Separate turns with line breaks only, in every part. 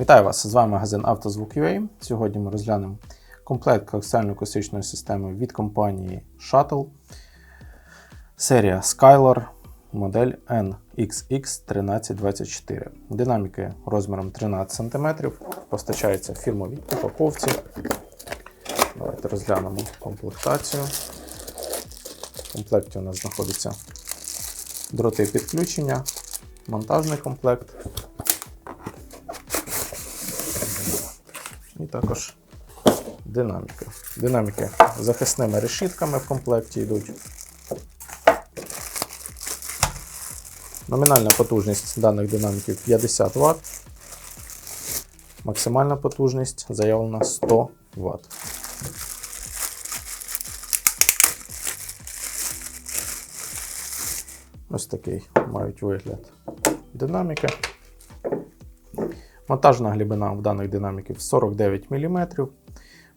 Вітаю вас! З вами магазин «Автозвук.UA». Сьогодні ми розглянемо комплект коаксіально-акустичної системи від компанії Shuttle. Серія Skylor, модель NXX1324. Динаміки розміром 13 см. Постачається в фірмовій упаковці. Давайте розглянемо комплектацію. В комплекті у нас знаходяться дроти підключення, монтажний комплект. І також динаміки. Динаміки з захисними решітками в комплекті йдуть. Номінальна потужність даних динаміків 50 Вт. Максимальна потужність заявлена 100 Вт. Ось такий мають вигляд динаміки. Монтажна глибина в даних динаміків 49 мм.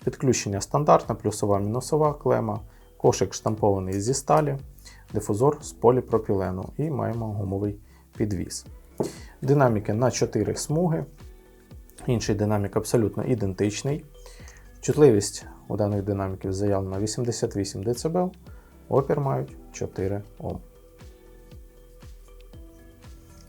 Підключення стандартне, плюсова мінусова клема, кошик штампований зі сталі, дифузор з поліпропілену і маємо гумовий підвіс. Динаміки на 4 смуги. Інший динамік абсолютно ідентичний. Чутливість у даних динаміків заявлена 88 дБ, опір мають 4 Ом.